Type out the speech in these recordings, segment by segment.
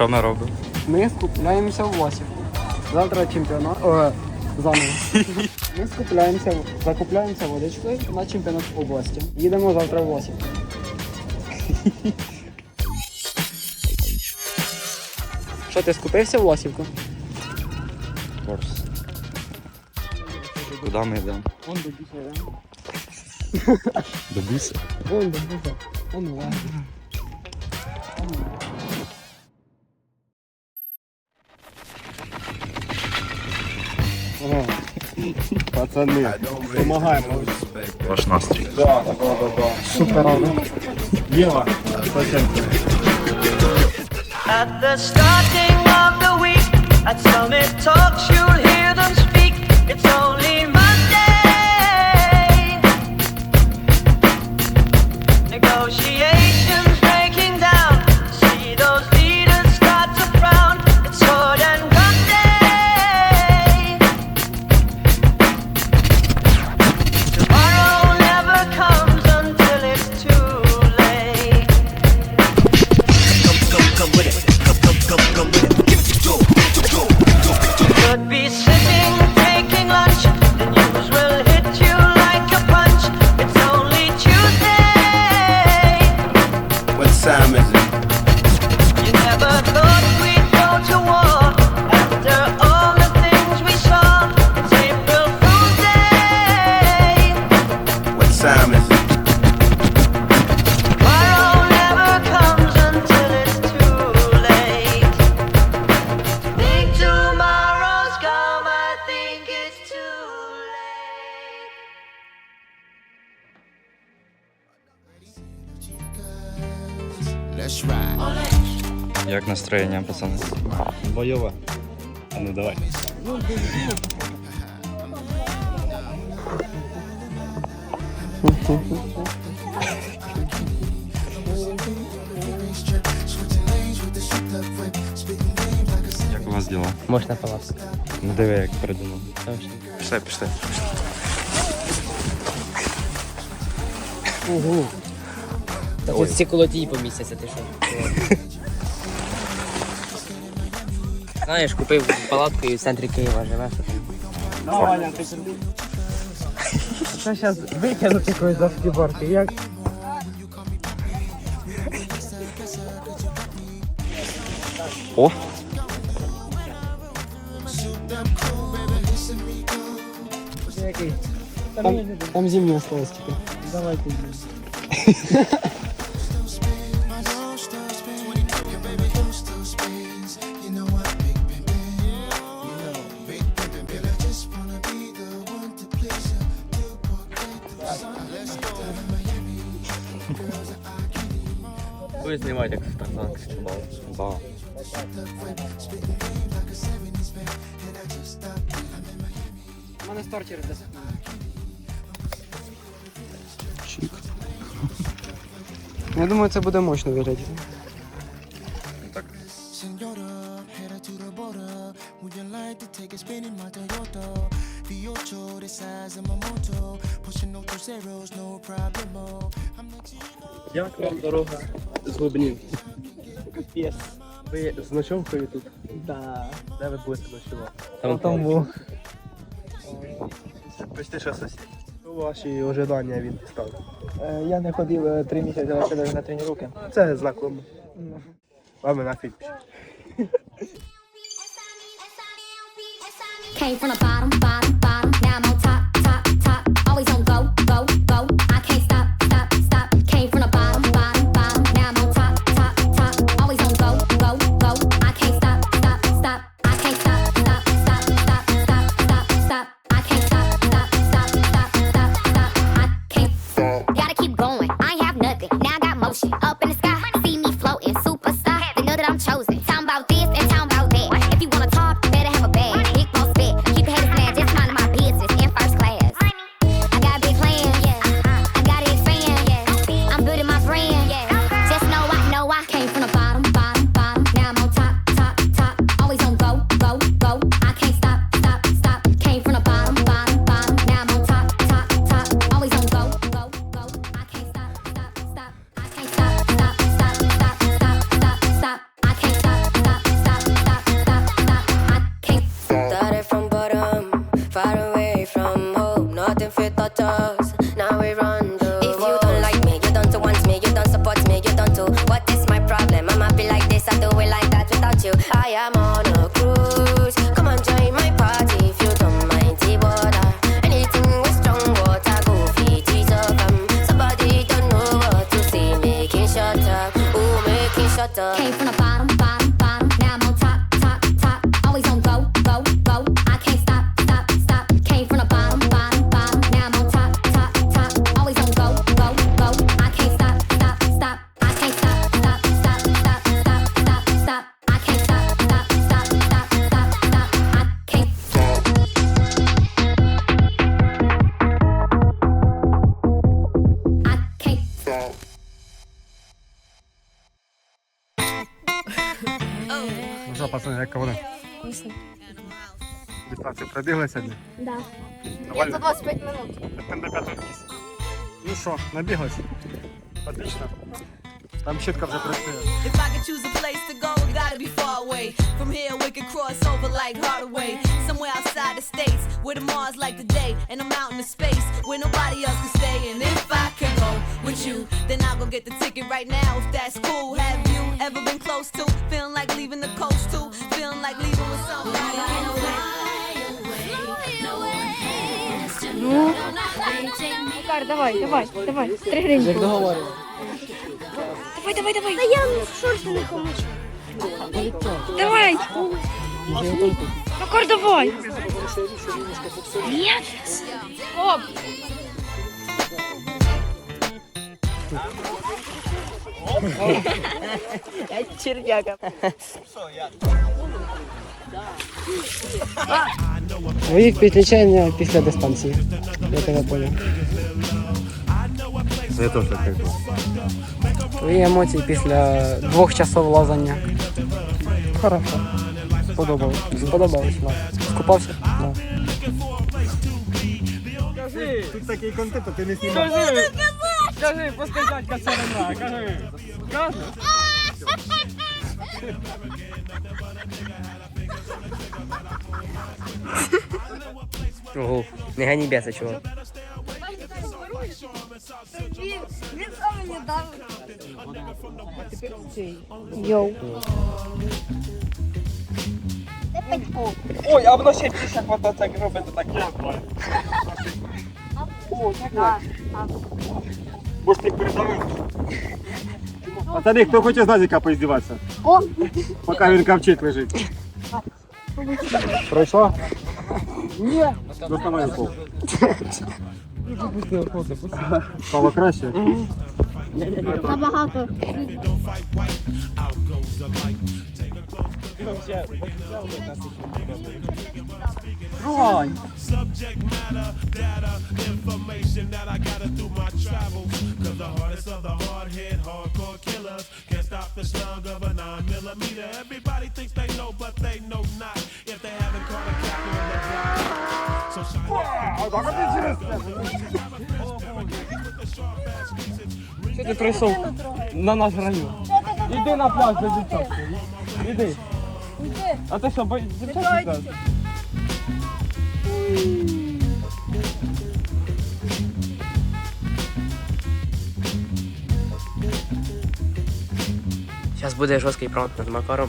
що ми робимо? Ми скупляємося в Лосівку. Завтра чемпіонат. О, заново. Ми скупляємося, закупляємося водичкою на чемпіонат області. Їдемо завтра в Лосівку. Що, ти скупився в Лосівку? Корс. Куди ми йдемо? Вон до біса, До буса. Вон до біса. Вон ладно. Пацани, допомагаємо. Ваш настрій. Супер рано. Єва, At the starting of the week, at Summit Talks, you'll hear them speak. It's only Як настроєння, пацани? Бойова. А ну давай. Як у вас діла? Можна палатку. Ну диви, як придумав. Пішли, пішли. Та тут всі колотії помістяться, ти що? Знаєш, купив палатку і в центрі Києва живеш. там. Ваня, ти сюди. Це зараз викинуть якоїсь за. Як? О! Там, там зимні осталось тільки. Давайте. Ви знімаєте, як. Да. У мене старт через 10. Чик. Я думаю, це буде мощно виглядати. Так. Senora, headed to the border. Would you like to take a spin in my Toyota? V8, the size of my moto. Pushing no two zeros, no problemo. I'm the chico. Як вам дорога з глибинів? Капець. Ви з ночовкою тут? Да. Де ви будете ночувати? Там Тому. Почти що сусід. Що ваші ожидання від стану? Е, Я не ходив е, три місяці лише навіть на тренування. Це знакомо. Вам на фільм. Came from the bottom, bottom. About this пацани, як вони? Дистанцію пробігли сьогодні? Да. Довольно? За 25 минут. Там на п'ятому місці. Ну що, набіглися? Отлично. Там чітко вже працює. If I could choose a place to go, it gotta be far away. From here, we could cross over like Hardaway. Somewhere outside the states, where the Mars like the day, and I'm out in the space where nobody else can stay. And if I can go with you, then I'll go get the ticket right now. If that's cool, have you ever been close to feeling like leaving the coast too? Feeling like leaving with somebody that. Макар, давай, давай, давай. Три гривні. Як договорили. Давай, давай, давай. Та я шорти не хочу. Давай. Макар, давай. Нет. Оп. Твої впечатлення після дистанції. Я тебе понял. Я теж так. Твої емоції після двох часов лазання. Хорошо. Сподобалось. Сподобалось, да. Скупався? Да. Тут такий контент, а ти не знімаєш. Кажи! Кажи, пускай дядька все одна, кажи. Кажи. Ого, не гані беса, чувак. Він сам мені дав. Йоу. Ой, а воно ще більше хвата так робити так. О, так. Може ти передавив? Пацани, хто хоче з Назіка поіздіватися? О. Поки він кавчить лежить. Пройшло? Ні. Доставай пол. Стало краще? Набагато. Давай. Що ти прийшов на наш район? Іди на пляж дівчатки. Іди. А ти що, бо дівчатки? Зараз буде жорсткий пранк над Макаром.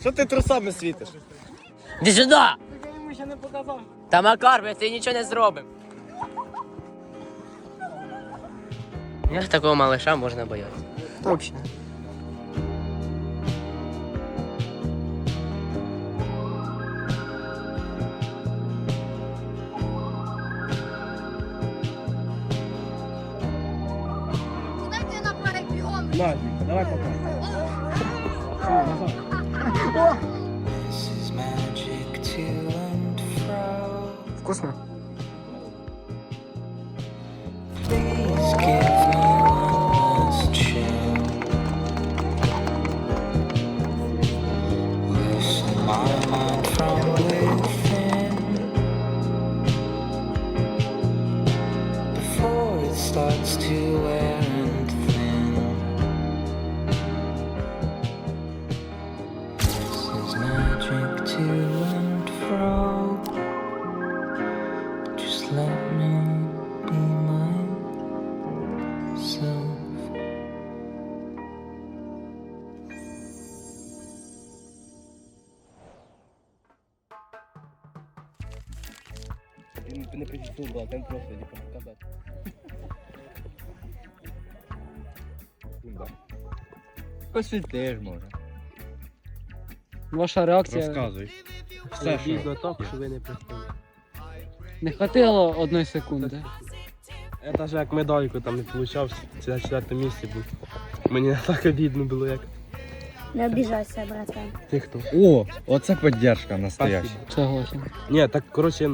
Що ти трусами світиш? Іди сюди! Та Макар, ми тобі нічого не зробимо. Як такого малыша можна боятися? Точно. Не причому була, там просто типу, показати. Посвітиш, може. Ваша реакція Розказуй. Все, що. Так, що ви не представляєте. не хватило одної секунди. Я навіть як медальку там не получав, це на четвертому місці був. Мені не так обідно було, як Не обіжайся, братан. ти хто. О, оце підтримка настояща. Согласен. Ні, так коротше,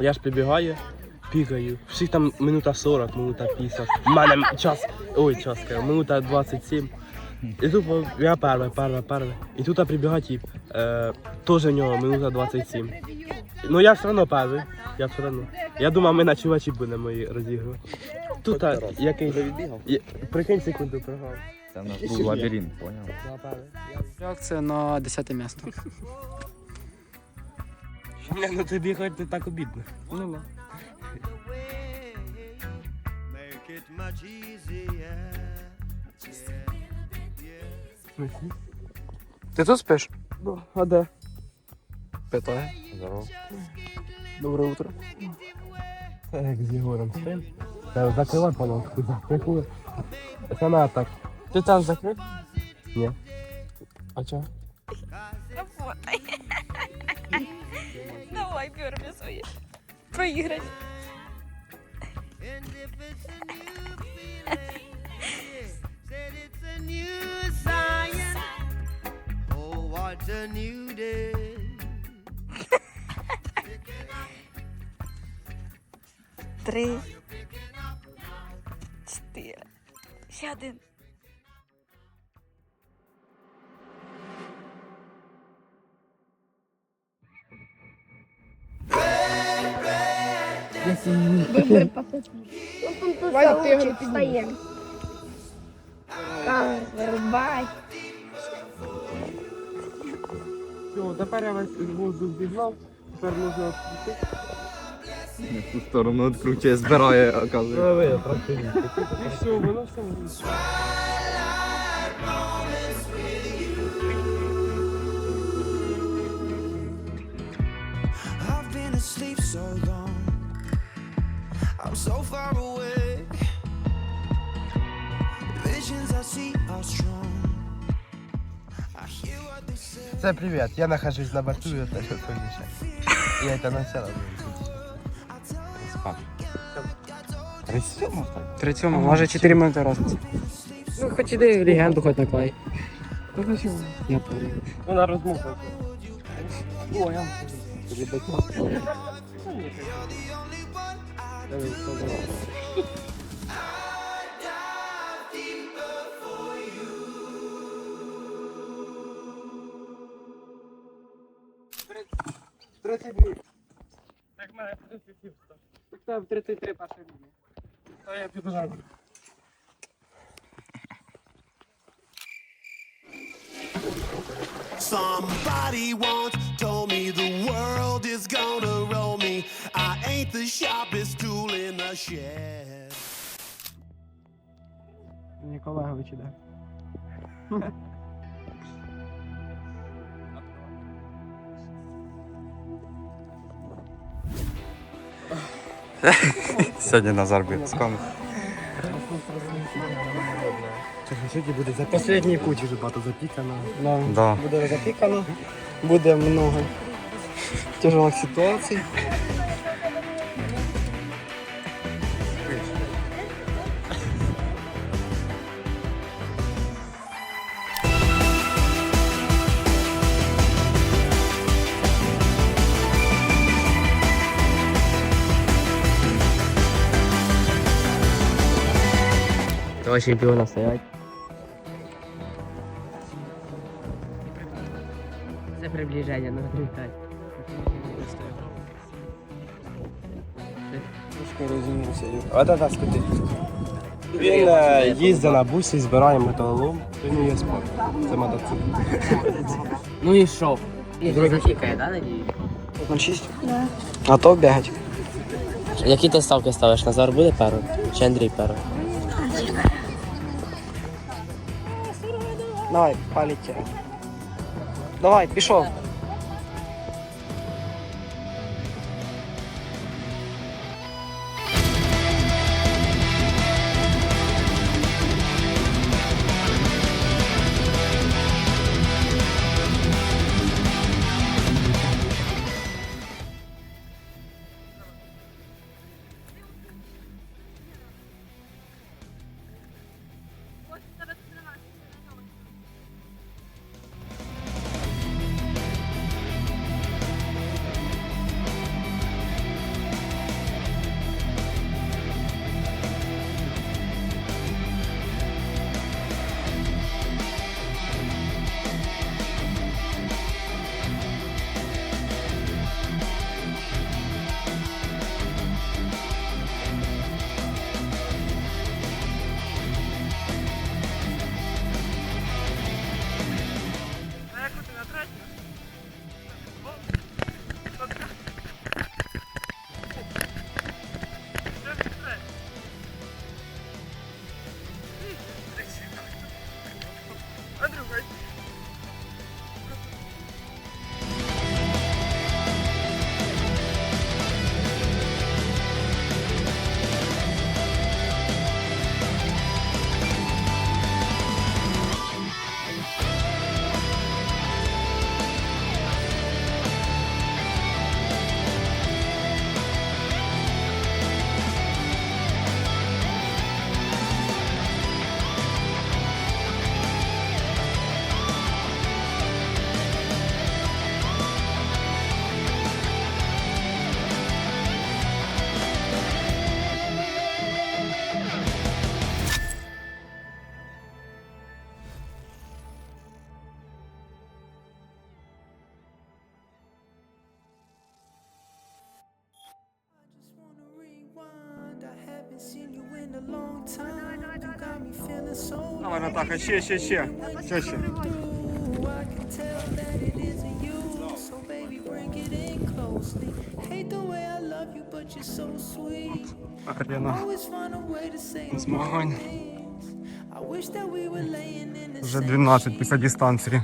я ж прибігаю, пікаю. Всіх там минута 40, минута 50. У мене час, ой, час, кажу, минута 27. І тут я перша, перша, перша. І тут прибігає тип, е, теж в нього минута 27. Ну я все одно перший, я все одно. Я думав, ми на чувачі будемо її розігрувати. Тут а, який... Я- Прикинь секунду програв. Це в нас був лабіринт, поняв? Я перший. Реакція на 10 місце. Ні, ну тобі хоч не так обідно. Ну, ну. Ти тут спиш? Ну, а де? Питає. Здорово. Добре утро. Як з Єгором спим. Та закривай, пожалуйста, закрикує. Це не так. Ти там закрив? Ні. А чого? Oh, what a new day. Три. Чотири. Ще один. Ну. Все, тепер я весь воздух зігнав. Тепер можна відкрити. В ту сторону відкручує, збирає, працюєте. І все, воно все. Це привіт, я нахожусь на борту, я теж поміше. Я це на все Спав. Тридцять 37, може 4 минути разниці. Ну, хоч іди легенду хоч наклей. Я понял. Вона розмовка. О, я. Так, мене 37 став. Так в 33 перша лінія. Та я піду зараз. Somebody once told me the world is gonna roll me. I ain't the sharpest tool in the shed. Ніколагович іде. Сьогодні Назар Біцком. Сьогодні буде за Останній путь вже багато запікано. Да. Да. Буде запікано, буде много тяжелих ситуацій. Два чемпіона стоять. Це приближення, ну літай. А да, да, скути. Він їздить на бусі, збирає металолом. Він є спорт. Це мотоцикл. Ну і що? І запікає, да, надію? 06? Да. Готов бігати? Які ти ставки ставиш? Назар буде перший? Чи Андрій перший? Давай, полетели. Давай, пішов. Давай, Натаха, ще, ще, ще. Ще, ще. Арена змагань. Вже 12 після дистанції.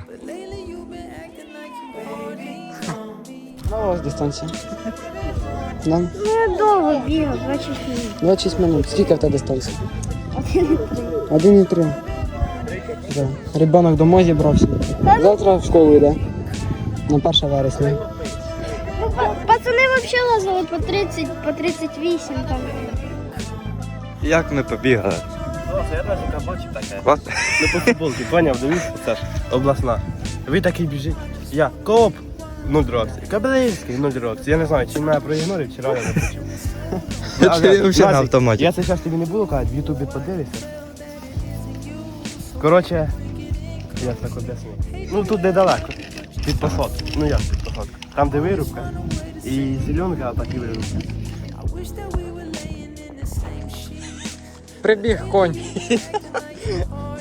На вас дистанція. Да? Ну, я довго бігав, 26 хвилин. 26 минут. Скільки в тебе дистанція? Один і три. 1,3. Да. Ребенок домой зібрався. Завтра в школу йде. На 1 вересня. Пацани взагалі лазили по 30, по 38 там. Як ми побігали? Я навіть бачив таке. От. Ну по футболці, поняв, дивись, це ж обласна. Ви такий біжить. Я коп 0 дротів. Кабелинський 0 дротів. Я не знаю, чи мене проігнорив, чи реально не почув. Чи взагалі на автоматі? Я це зараз тобі не буду казати, в Ютубі подивишся. Коротше, я так об'ясню. Ну тут недалеко. Під посадку. Ну як під посадку? Там де вирубка. І зеленка, а так і вирубка. Прибіг конь.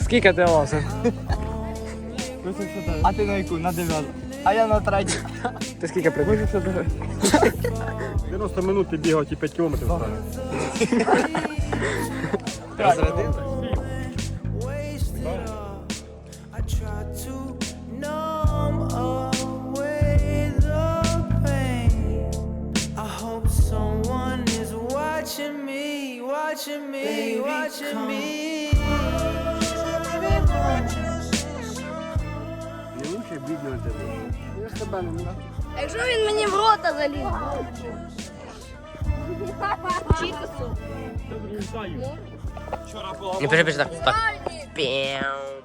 Скільки ти лазив? А ти на яку? На дев'яту. А я на третю. Ти скільки прибіг? 90 минут ти бігав ті 5 кілометрів. I watching me, watching me. Не лучше відео тебе. Якщо він мені в рота заліз. Чітосу. Не пиши, пиши так. Так. Піу.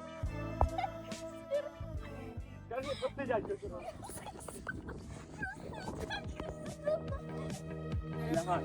I saw Yeah.